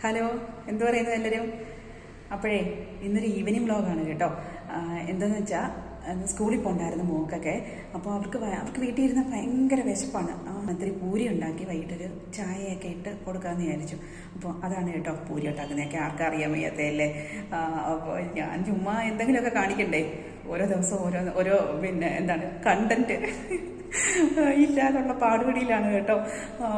Hello എന്തു പറയുന്നു എല്ലാവരും അപ്പോഴേ ഇന്നൊരു ഈവനിങ് വ്ളോഗാണ് കേട്ടോ. എന്താന്ന് വെച്ചാൽ സ്കൂളിൽ പോകണ്ടായിരുന്നു മോക്കൊക്കെ അപ്പോൾ അവർക്ക് അവർക്ക് വീട്ടിൽ ഇരുന്ന ഭയങ്കര വിശപ്പാണ്. ഇത്തിരി പൂരി ഉണ്ടാക്കി വൈകിട്ടൊരു ചായയൊക്കെ ഇട്ട് കൊടുക്കാമെന്ന് വിചാരിച്ചു. അപ്പോൾ അതാണ് കേട്ടോ പൂരി ഉണ്ടാക്കുന്നതൊക്കെ. ആർക്കും അറിയാൻ വയ്യാത്തതല്ലേ? അപ്പോൾ ഞാൻ ചുമ്മാ എന്തെങ്കിലുമൊക്കെ കാണിക്കണ്ടേ? ഓരോ ദിവസവും ഓരോ ഓരോ പിന്നെ എന്താണ് കണ്ടന്റ് ഇല്ലാതുള്ള പാടുപടിയിലാണ് കേട്ടോ.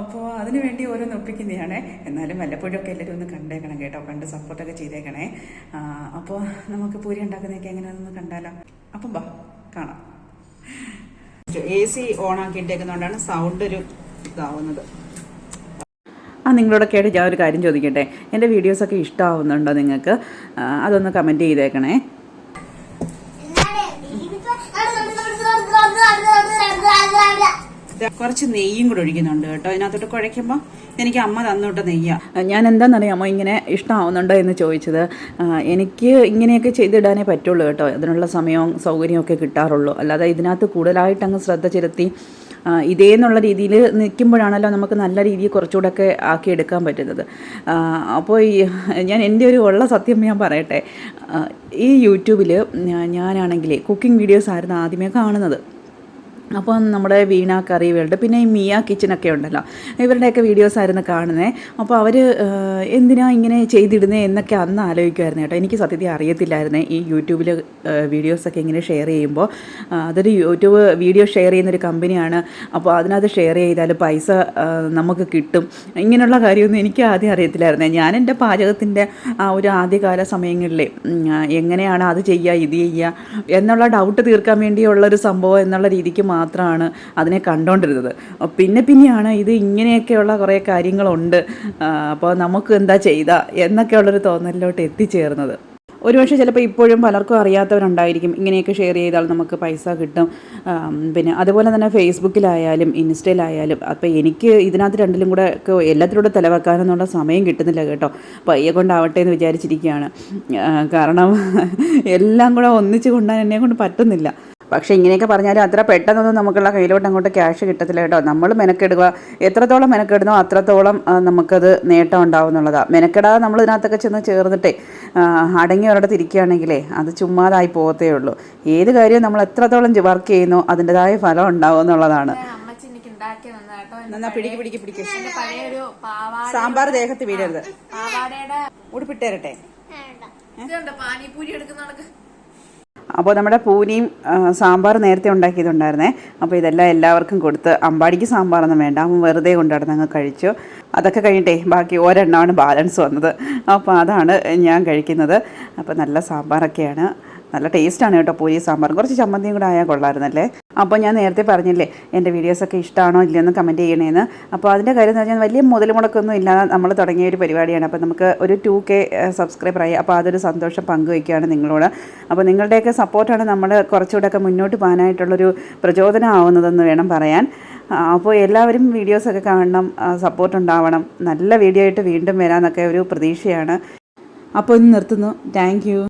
അപ്പോൾ അതിനു വേണ്ടി ഓരോന്ന് ഒപ്പിക്കുന്നതാണ് എന്നാലും വല്ലപ്പോഴൊക്കെ എല്ലാവരും ഒന്ന് കണ്ടേക്കണം കേട്ടോ. കണ്ട് സപ്പോർട്ടൊക്കെ ചെയ്തേക്കണേ. അപ്പോൾ നമുക്ക് പൂരി ഉണ്ടാക്കുന്നതൊക്കെ എങ്ങനെയാണെന്ന് കണ്ടാലോ? അപ്പം ബാ കാണാം. എ സി ഓൺ ആക്കിയിട്ടേക്കുന്നതുകൊണ്ടാണ് സൗണ്ട് ഒരു ഇതാവുന്നത്. ആ നിങ്ങളോടൊക്കെ ആയിട്ട് ഞാൻ ഒരു കാര്യം ചോദിക്കട്ടെ? എന്റെ വീഡിയോസൊക്കെ ഇഷ്ടമാവുന്നുണ്ടോ നിങ്ങൾക്ക്? അതൊന്ന് കമന്റ് ചെയ്തേക്കണേ. കുറച്ച് നെയ്യും കൂടെ ഒഴിക്കുന്നുണ്ട് കേട്ടോ. ഇതിനകത്തോട്ട് കുഴയ്ക്കുമ്പോൾ എനിക്ക് അമ്മ തന്നോട്ട് നെയ്യാ. ഞാൻ എന്താണെന്നറിയാമോ ഇങ്ങനെ ഇഷ്ടമാവുന്നുണ്ടോ എന്ന് ചോദിച്ചത്. എനിക്ക് ഇങ്ങനെയൊക്കെ ചെയ്തിടാനേ പറ്റുള്ളൂ കേട്ടോ. അതിനുള്ള സമയവും സൗകര്യവും ഒക്കെ കിട്ടാറുള്ളൂ. അല്ലാതെ ഇതിനകത്ത് കൂടുതലായിട്ട് അങ്ങ് ശ്രദ്ധ ചെലുത്തി ഇതേ എന്നുള്ള രീതിയിൽ നിൽക്കുമ്പോഴാണല്ലോ നമുക്ക് നല്ല രീതിയിൽ കുറച്ചുകൂടെ ഒക്കെ ആക്കിയെടുക്കാൻ പറ്റുന്നത്. അപ്പോൾ ഈ ഞാൻ എന്റെ ഒരു ഉള്ള സത്യം ഞാൻ പറയട്ടെ. ഈ യൂട്യൂബിൽ ഞാനാണെങ്കിൽ കുക്കിംഗ് വീഡിയോസ് ആയിരുന്നു ആദ്യമേ കാണുന്നത്. അപ്പം നമ്മുടെ വീണ കറി വേൾഡ് പിന്നെ ഈ മിയ കിച്ചനൊക്കെ ഉണ്ടല്ലോ. ഇവരുടെയൊക്കെ വീഡിയോസ് ആയിരുന്നു കാണുന്നത് അപ്പോൾ അവർ എന്തിനാ ഇങ്ങനെ ചെയ്തിടുന്നത് എന്നൊക്കെ അന്ന് ആലോചിക്കുമായിരുന്നു കേട്ടോ. എനിക്ക് സത്യത്തിൽ അറിയത്തില്ലായിരുന്നേ ഈ യൂട്യൂബിൽ വീഡിയോസൊക്കെ ഇങ്ങനെ ഷെയർ ചെയ്യുമ്പോൾ. അതൊരു യൂട്യൂബ് വീഡിയോ ഷെയർ ചെയ്യുന്നൊരു കമ്പനിയാണ്. അപ്പോൾ അതിനകത്ത് ഷെയർ ചെയ്താൽ പൈസ നമുക്ക് കിട്ടും. ഇങ്ങനെയുള്ള കാര്യമൊന്നും എനിക്ക് ആദ്യം അറിയത്തില്ലായിരുന്നേ. ഞാൻ എന്റെ പാചകത്തിന്റെ ആ ഒരു ആദ്യകാല സമയങ്ങളിൽ എങ്ങനെയാണ് അത് ചെയ്യുക ഇത് ചെയ്യുക എന്നുള്ള ഡൗട്ട് തീർക്കാൻ വേണ്ടിയുള്ളൊരു സംഭവം എന്നുള്ള രീതിക്ക് മാത്രമാണ് അതിനെ കണ്ടുകൊണ്ടിരുന്നത് പിന്നെ പിന്നെയാണ് ഇത് ഇങ്ങനെയൊക്കെയുള്ള കുറേ കാര്യങ്ങളുണ്ട്. അപ്പോൾ നമുക്ക് എന്താ ചെയ്ത എന്നൊക്കെയുള്ളൊരു തോന്നലിലോട്ട് എത്തിച്ചേർന്നത്. ഒരുപക്ഷെ ചിലപ്പോൾ ഇപ്പോഴും പലർക്കും അറിയാത്തവരുണ്ടായിരിക്കും. ഇങ്ങനെയൊക്കെ ഷെയർ ചെയ്താൽ നമുക്ക് പൈസ കിട്ടും. പിന്നെ അതുപോലെ തന്നെ ഫേസ്ബുക്കിലായാലും ഇൻസ്റ്റയിലായാലും അപ്പോൾ എനിക്ക് ഇതിനകത്ത് രണ്ടിലും കൂടെ ഒക്കെ എല്ലാത്തിലൂടെ ചിലവാക്കാനൊന്നുള്ള സമയം കിട്ടുന്നില്ല കേട്ടോ. പയ്യെ കൊണ്ടാവട്ടെ എന്ന് വിചാരിച്ചിരിക്കുകയാണ്. കാരണം എല്ലാം കൂടെ ഒന്നിച്ച് കൊണ്ടാൻ എന്നെ കൊണ്ട് പറ്റുന്നില്ല. പക്ഷേ ഇങ്ങനെയൊക്കെ പറഞ്ഞാലും അത്ര പെട്ടെന്നൊന്നും നമുക്കുള്ള കയ്യിലോട്ട് അങ്ങോട്ട് ക്യാഷ് കിട്ടത്തില്ല കേട്ടോ. നമ്മൾ മെനക്കെടുക. എത്രത്തോളം മെനക്കെടുന്നോ അത്രത്തോളം നമുക്കത് നേട്ടം ഉണ്ടാവും എന്നുള്ളതാണ് മെനക്കെടാതെ നമ്മൾ ഇതിനകത്തൊക്കെ ചെന്ന് ചേർന്നിട്ടേ അടങ്ങി ഒരിടത്ത് ഇരിക്കുകയാണെങ്കിലേ അത് ചുമ്മാതായി പോകത്തേ ഉള്ളൂ. ഏത് കാര്യവും നമ്മൾ എത്രത്തോളം വർക്ക് ചെയ്യുന്നോ അതിന്റെതായ ഫലം ഉണ്ടാവും എന്നുള്ളതാണ്. സാമ്പാർ ദേഹത്ത് വീഴരുത് ഉടുപ്പിട്ടേരട്ടെ പാനിപൂരി പാനിപ്പൂരി എടുക്കുന്ന അപ്പോൾ നമ്മുടെ പൂനിയും സാമ്പാർ നേരത്തെ ഉണ്ടാക്കിയതുണ്ടായിരുന്നേ. അപ്പോൾ ഇതെല്ലാം എല്ലാവർക്കും കൊടുത്ത് അമ്പാടിക്ക് സാമ്പാറൊന്നും വേണ്ട. അവൻ വെറുതെ കൊണ്ടുവന്ന് അങ്ങ് കഴിച്ചു. അതൊക്കെ കഴിഞ്ഞിട്ടേ ബാക്കി ഒരെണ്ണമാണ് ബാലൻസ് വന്നത്. അപ്പോൾ അതാണ് ഞാൻ കഴിക്കുന്നത്. അപ്പോൾ നല്ല സാമ്പാറൊക്കെയാണ്. നല്ല ടേസ്റ്റാണ് കേട്ടോ പൂരി സാമ്പാർ. കുറച്ച് ചമ്മന്തിയും കൂടെ ആയാൽ കൊള്ളായിരുന്നല്ലേ അപ്പോൾ ഞാൻ നേരത്തെ പറഞ്ഞില്ലേ എന്റെ വീഡിയോസൊക്കെ ഇഷ്ടമാണോ ഇല്ലയെന്ന് കമന്റ് ചെയ്യണേന്ന്. അപ്പോൾ അതിന്റെ കാര്യം എന്ന് പറഞ്ഞാൽ വലിയ മുതൽ മുടക്കൊന്നും ഇല്ലാതെ നമ്മൾ തുടങ്ങിയ ഒരു പരിപാടിയാണ്. അപ്പോൾ നമുക്ക് ഒരു ടു കെ സബ്സ്ക്രൈബറായി അപ്പോൾ അതൊരു സന്തോഷം പങ്കുവയ്ക്കുകയാണ് നിങ്ങളോട്. അപ്പോൾ നിങ്ങളുടെയൊക്കെ സപ്പോർട്ടാണ് നമ്മൾ കുറച്ചുകൂടെയൊക്കെ മുന്നോട്ട് പോകാനായിട്ടുള്ളൊരു പ്രചോദനമാവുന്നതെന്ന് വേണം പറയാൻ. അപ്പോൾ എല്ലാവരും വീഡിയോസൊക്കെ കാണണം സപ്പോർട്ട് ഉണ്ടാവണം. നല്ല വീഡിയോ ആയിട്ട് വീണ്ടും വരാമെന്നൊക്കെ ഒരു പ്രതീക്ഷയാണ്. അപ്പോൾ ഇന്ന് നിർത്തുന്നു. താങ്ക്